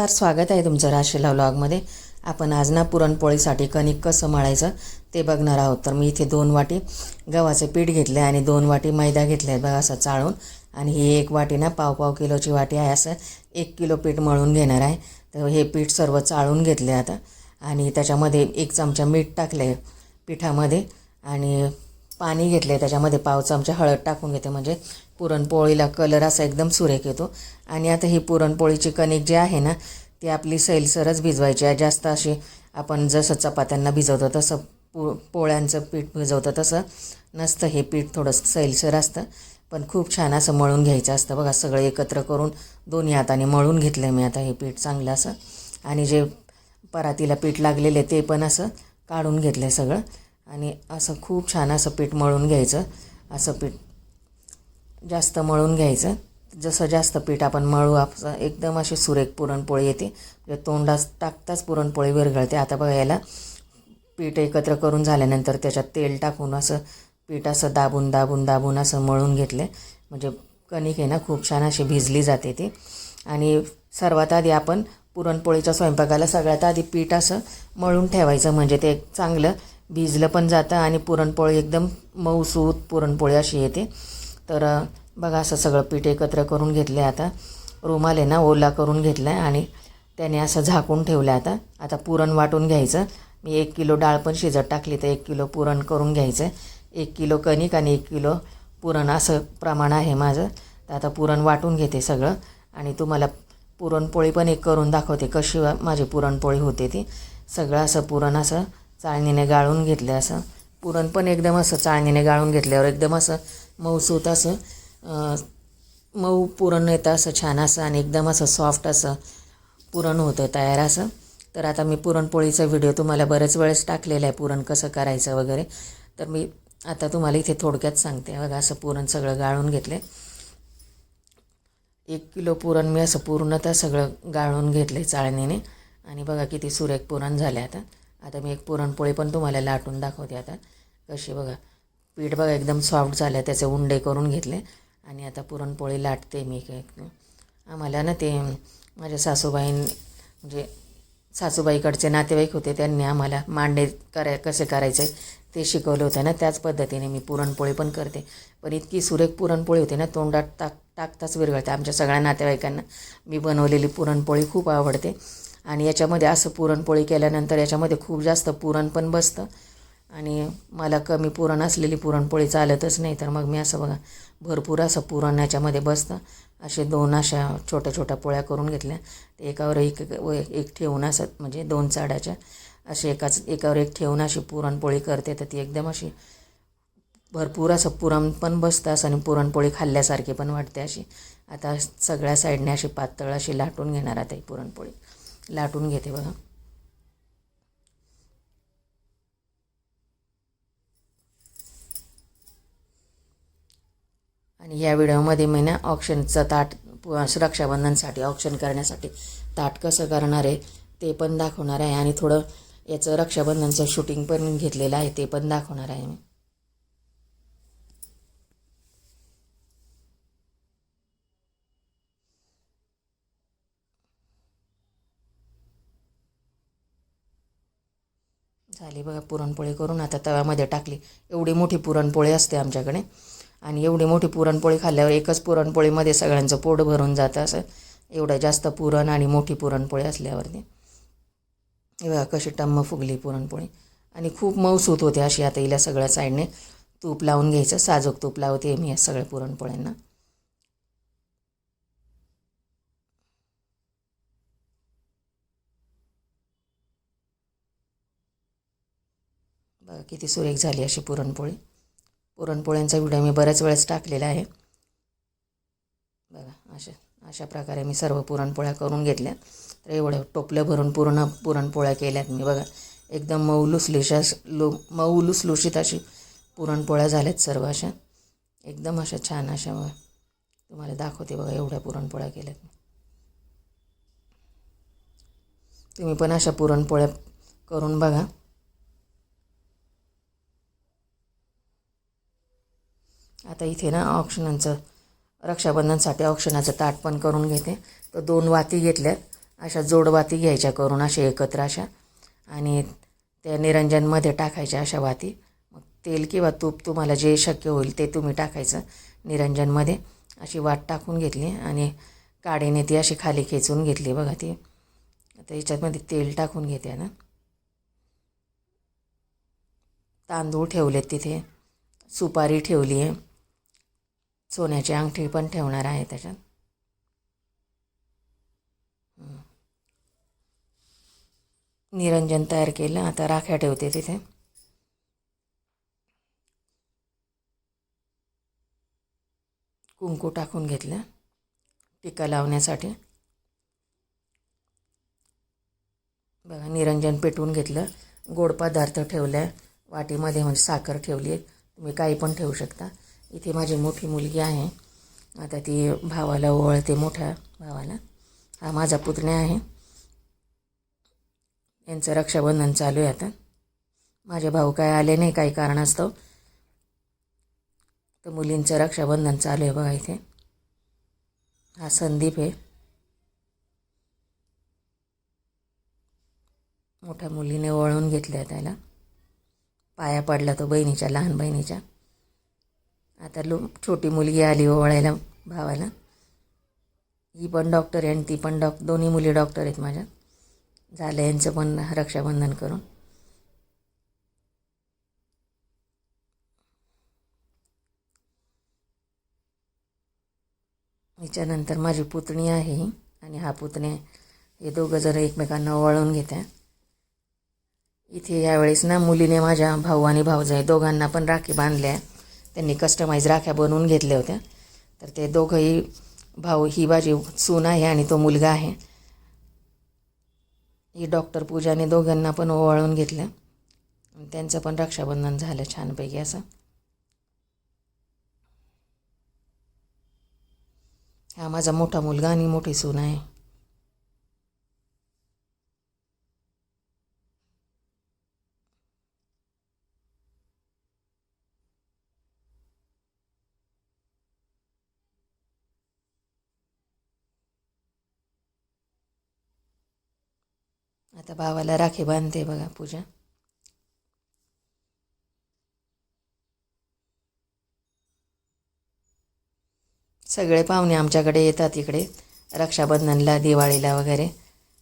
नमस्कार स्वागत आहे तुमचं राशीला व्लॉगमध्ये आपण आज ना पुरणपोळीसाठी कणिक कसं मळायचं ते बघणार आहोत. तर मी इथे दोन वाटी गव्हाचे पीठ घेतले आणि दोन वाटी मैदा घेतले बघा असं चाळून. आणि ही एक वाटी ना पाव पाव किलोची वाटी आहे असं एक किलो पीठ मळून घेणार आहे. तर हे पीठ सर्व चाळून घेतले आता. आणि त्याच्यामध्ये एक चमचा मीठ टाकलं आहे पिठामध्ये. आणि पाणी घेतलं आहे त्याच्यामध्ये पाव चमचा हळद टाकून घेते. म्हणजे पुरणपोळीला कलर असा एकदम सुरेख येतो. आणि आता ही पुरणपोळीची कणिक जी आहे ना ती आपली सैलसरच भिजवायची आहे. जास्त अशी आपण जसं चपात्यांना भिजवतो तसं पो पोळ्यांचं पीठ भिजवतं तसं नसतं. हे पीठ थोडंसं सैलसर असतं. पण खूप छान असं मळून घ्यायचं असतं. बघा सगळं एकत्र करून दोन्ही हाताने मळून घेतलं मी आता हे पीठ चांगलं असं. आणि जे परातीला पीठ लागलेले ते पण असं काढून घेतलं सगळं. आणि असं खूप छान असं पीठ मळून घ्यायचं. असं पीठ जास्त मळून घ्यायचं. जसं जास्त पीठ आपण मळू आपलं एकदम अशी सुरेख पुरणपोळी येते. म्हणजे तोंडात टाकताच पुरणपोळी विरघळते. आता बघा याला पीठ एकत्र करून झाल्यानंतर त्याच्यात तेल टाकून असं पीठ असं दाबून दाबून दाबून असं मळून घेतले. म्हणजे कणिक आहे ना खूप छान अशी भिजली जाते ती. आणि सर्वात आधी आपण पुरणपोळीच्या स्वयंपाकाला सगळ्यात आधी पीठ असं मळून ठेवायचं. म्हणजे ते चांगलं भिजलं पण जातं आणि पुरणपोळी एकदम मऊसूत पुरणपोळी अशी येते. तर बघा असं सगळं पीठ एकत्र करून घेतलं आता. रुमाल आहे ना ओला करून घेतला आहे आणि त्याने असं झाकून ठेवलं आता. आता पुरण वाटून घ्यायचं. मी एक किलो डाळ पण शिजत टाकली तर एक किलो पुरण करून घ्यायचं एक किलो कणिक आणि एक किलो पुरण असं प्रमाण आहे माझं. तर आता पुरण वाटून घेते सगळं. आणि तुम्हाला पुरणपोळी पण एक करून दाखवते कशी माझी पुरणपोळी होते ती. सगळं असं पुरण असं चाळणीने गाळून घेतलं असं. पुरण पण एकदम असं चाळणीने गाळून घेतल्यावर एकदम असं मऊसूत असं मऊ पुरण येतं असं छान असं आणि एकदम असं सॉफ्ट असं पुरण होतं तयार असं. तर आता मी पुरणपोळीचा व्हिडिओ तुम्हाला बरेच वेळेस टाकलेला आहे पुरण कसं करायचं वगैरे. तर मी आता तुम्हाला इथे थोडक्यात सांगते. बघा असं पुरण सगळं गाळून घेतले एक किलो पुरण मी असं पूर्णतः सगळं गाळून घेतले चाळणीने. आणि बघा किती सुरेख पुरण झाले आता. आता मी एक पुरणपोळी पण तुम्हाला लाटून दाखवते आता. कशी बघा पीठ बघा एकदम सॉफ्ट झालं त्याचे उंडे करून घेतले. आणि आता पुरणपोळी लाटते मी काय आम्हाला ना ते माझ्या सासूबाईं म्हणजे सासूबाईकडचे नातेवाईक होते त्यांनी आम्हाला मांडे कराय कसे करायचे ते शिकवलं होतं ना त्याच पद्धतीने मी पुरणपोळी पण करते. पण इतकी सुरेख पुरणपोळी होती ना तोंडात टाक टाकताच विरघळते. आमच्या सगळ्या नातेवाईकांना मी बनवलेली पुरणपोळी खूप आवडते. आणि याच्यामध्ये असं पुरणपोळी केल्यानंतर याच्यामध्ये खूप जास्त पुरण पण बसतं. आणि मला कमी पुरण असलेली पुरणपोळी चालतच नाही तर मग मी असं बघा भरपूर असं पुरण याच्यामध्ये बसतं. असे दोन अशा छोट्या छोट्या पोळ्या करून घेतल्या. ते एकावर एक व एक ठेवून असं म्हणजे दोन चाडाच्या असे एकाच एकावर एक ठेवून अशी पुरणपोळी करते तर ती एकदम अशी भरपूर असं पुरण पण बसतं असं आणि पुरणपोळी खाल्ल्यासारखी पण वाटते अशी. आता सगळ्या साईडने अशी पातळ अशी लाटून घेणार आता ही पुरणपोळी. लाटून घेते बघा. आणि या व्हिडिओमध्ये मी ना ऑप्शनचं ताट रक्षाबंधनसाठी ऑप्शन करण्यासाठी ताट कसं करणार आहे ते पण दाखवणार आहे आणि थोडं याचं रक्षाबंधनचं शूटिंग पण घेतलेलं आहे ते पण दाखवणार आहे मी. झाली बघा पुरणपोळी करून आता तव्यामध्ये टाकली. एवढी मोठी पुरणपोळी असते आमच्याकडे. आणि एवढी मोठी पुरणपोळी खाल्ल्यावर एकच पुरणपोळीमध्ये सगळ्यांचं पोट भरून जातं असं. एवढं जास्त पुरण आणि मोठी पुरणपोळी असल्यावरती. बघा कशी टम्म फुगली पुरणपोळी. आणि खूप मऊसूत होते अशी आता हिला सगळ्या साईडने तूप लावून घ्यायचं. साजूक तूप लावते मी या सगळ्या पुरणपोळ्यांना. किती सुरेख झाली अशी पुरणपोळी. पुरणपोळ्यांचा व्हिडिओ मी बऱ्याच वेळेस टाकलेला आहे. बघा अशा अशा प्रकारे मी सर्व पुरणपोळ्या करून घेतल्या. तर एवढं टोपलं भरून पूर्ण पुरणपोळ्या केल्यात मी. बघा एकदम मऊ लुसलुशा लु मऊ लुसलुशीत अशी पुरणपोळ्या झाल्यात सर्व अशा. एकदम अशा छान अशा तुम्हाला दाखवते बघा एवढ्या पुरणपोळ्या केल्यात मी. तुम्ही पण अशा पुरणपोळ्या करून बघा. आता इथे ना औक्षणांचं रक्षाबंधनसाठी औक्षणाचं ताट पण करून घेते. तर दोन वाती घेतल्यात. अशा जोडवाती घ्यायच्या करून अशा एकत्र अशा. आणि त्या निरंजनमध्ये टाकायच्या अशा वाती. मग तेल किंवा तूप तुम्हाला जे शक्य होईल ते तुम्ही टाकायचं निरंजनमध्ये. अशी वाट टाकून घेतली आणि काडीने ती अशी खाली खेचून घेतली बघा ती. आता याच्यातमध्ये तेल टाकून घेते ना. तांदूळ ठेवलेत तिथे. सुपारी ठेवली आहे. सोन्याची अंगठी पण ठेवणार आहे त्याच्यात. निरंजन तयार केलं आता राख्या ठेवते तिथे. कुंकू टाकून घेतलं टिका लावण्यासाठी. बघा निरंजन पेटवून घेतलं गोड पदार्थ ठेवला वाटीमध्ये म्हणजे साखर ठेवली आहे तुम्ही काही पण ठेवू शकता. इथे माझी मोठी मुलगी आहे. आता ती भावाला ओवाळते मोठ्या भावाला. हा माझा पुतण्या आहे. यांचं रक्षाबंधन चालू आहे आता. माझे भाऊ काय आले नाही काही कारणास्तव. तर मुलींचं रक्षाबंधन चालू आहे बघा इथे. हा संदीप आहे. मोठ्या मुलीने ओळून घेतल्या त्याला. पाया पडला तो बहिणीच्या लहान बहिणीच्या. आता लो छोटी मुलगी आली ओवाळायला भावाला. ही पण डॉक्टर आहे आणि ती पण डॉक दोन्ही मुली डॉक्टर आहेत माझ्या. झालं यांचं पण रक्षाबंधन करून. याच्यानंतर माझी पुतणी आहे आणि हा पुतणे हे दोघं जर एकमेकांना ओवाळून घेत्या. इथे यावेळेस ना मुलीने माझ्या भाऊ आणि भाऊजाई दोघांना पण राखी बांधल्या. त्यांनी कस्टमाइज राख्या बनवून घेतल्या होत्या. तर ते दोघंही भाऊ ही माझी सून आहे आणि तो मुलगा आहे. ही डॉक्टर पूजाने दोघांना पण ओवाळून घेतलं. आणि त्यांचं पण रक्षाबंधन झालं छानपैकी असं. हा माझा मोठा मुलगा आणि मोठी सून आहे. भावाला राखी बांधते बघा पूजा. सगळे पाहुणे आमच्याकडे येतात इकडे रक्षाबंधनला दिवाळीला वगैरे.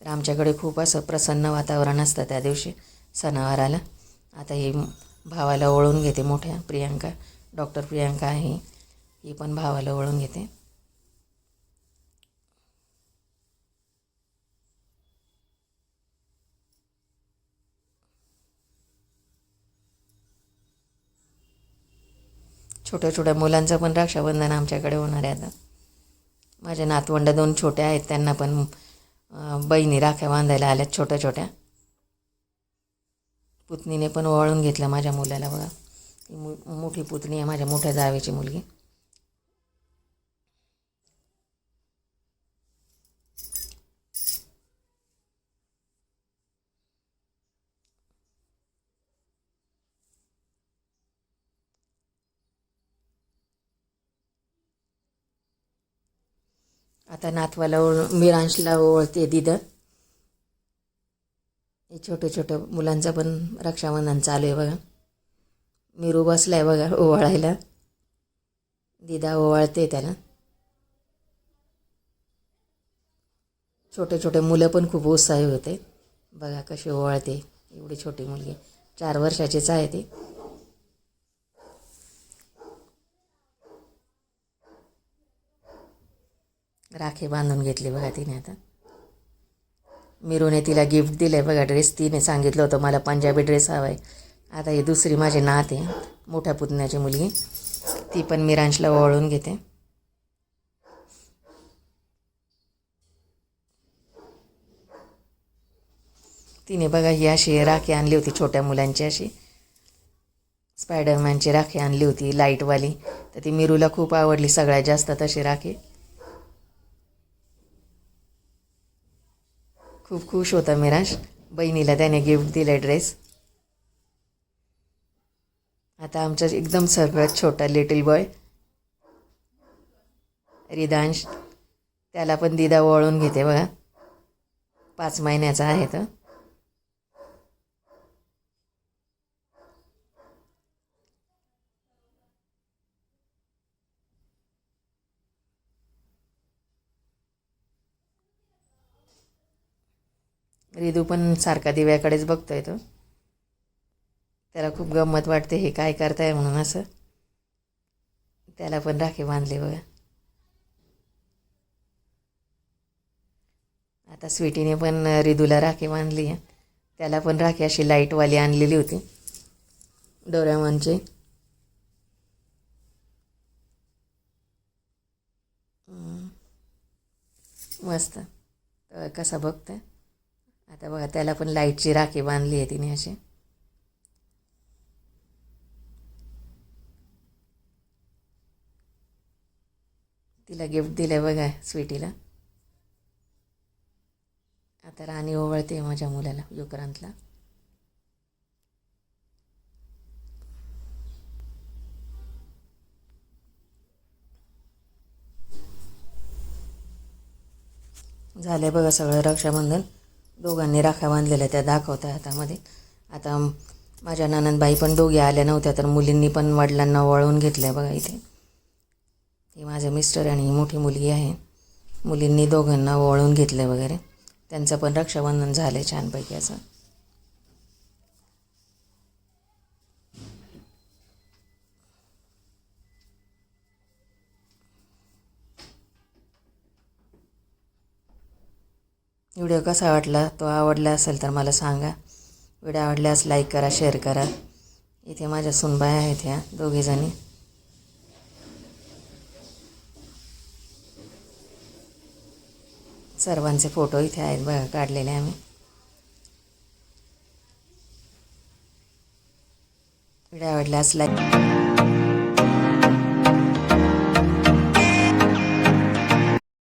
तर आमच्याकडे खूप असं प्रसन्न वातावरण असतं त्या दिवशी सणावाराला. आता ही भावाला ओळून घेते मोठ्या प्रियांका डॉक्टर प्रियांका आहे. ही पण भावाला ओळून घेते. छोट्या छोट्या मुलांचं पण रक्षाबंधन आमच्याकडे होणार आहे आता. माझ्या नातवंड दोन छोट्या आहेत त्यांना पण बहिणी राख्या बांधायला आल्यात छोट्या छोट्या पुतणीने पण ओवाळून घेतलं माझ्या मुलाला बघा. मु मोठी पुतणी आहे माझ्या मोठ्या जावेची मुलगी. आता नातवाला ओळ मिरांशला ओळते दिदं. हे छोटे छोटे मुलांचं पण रक्षाबंधन चालू आहे बघा. मिरू आहे बघा ओवाळायला. दिदा ओवाळते त्याला. छोटे छोटे मुलं पण खूप उत्साही होते. बघा कशी ओवाळते एवढी छोटी मुलगी. चार वर्षाचीच आहे ती. राखी बांधून घेतली बघा तिने आता. मिरूने तिला गिफ्ट दिलं आहे बघा ड्रेस तिने सांगितलं होतं मला पंजाबी ड्रेस हवा आहे आता ही दुसरी माझी नात आहे मोठ्या पुतण्याची मुलगी. ती पण मिरांशला वळून घेते. तिने बघा ही अशी राखी आणली होती छोट्या मुलांची अशी. स्पायडरमॅनची राखी आणली होती लाईटवाली तर ती मिरूला खूप आवडली सगळ्यात जास्त तशी राखी. खूप खुश होता मिराज बहिणीला त्याने गिफ्ट दिलं ड्रेस आता आमच्या एकदम सगळ्यात छोटा लिटिल बॉय रिदांश. त्याला पण दिदा वळून घेते बघा. पाच महिन्याचा आहे तर रिदू पण सारखा दिव्याकडेच बघतोय तो. त्याला खूप गंमत वाटते हे काय करताय म्हणून असं. त्याला पण राखी बांधली बघा. आता स्वीटीने पण रिदूला राखी बांधली आहे. त्याला पण राखी अशी लाईटवाली आणलेली होती. डोऱ्यामनची मस्त. कसा बघतं आता बघा त्याला पण लाईटची राखी बांधली आहे तिने अशी. तिला गिफ्ट दिलं बघा स्वीटीला. आता राणी ओवळते माझ्या मुलाला युक्रांतला झालं बघा सगळं रक्षाबंधन. दोघांनी राख्या बांधलेल्या त्या दाखवत्या हातामध्ये. आता माझ्या ननंदबाई पण दोघी आल्या नव्हत्या तर मुलींनी पण वडिलांना वळवून घेतल्या बघा इथे. ही माझे मिस्टर आणि मोठी मुलगी आहे. मुलींनी दोघांना वळून घेतलं वगैरे. त्यांचं पण रक्षाबंधन झालं आहे छानपैकी असं. व्हिडिओ कसा वाटला तो आवडला असेल तर मला सांगा. व्हिडिओ आवडल्यास लाईक करा शेअर करा. इथे माझ्या सुनबाई आहेत ह्या दोघीजणी सर्वांचे फोटो इथे आहेत बघा काढलेले आम्ही. व्हिडिओ आवडल्यास लाईक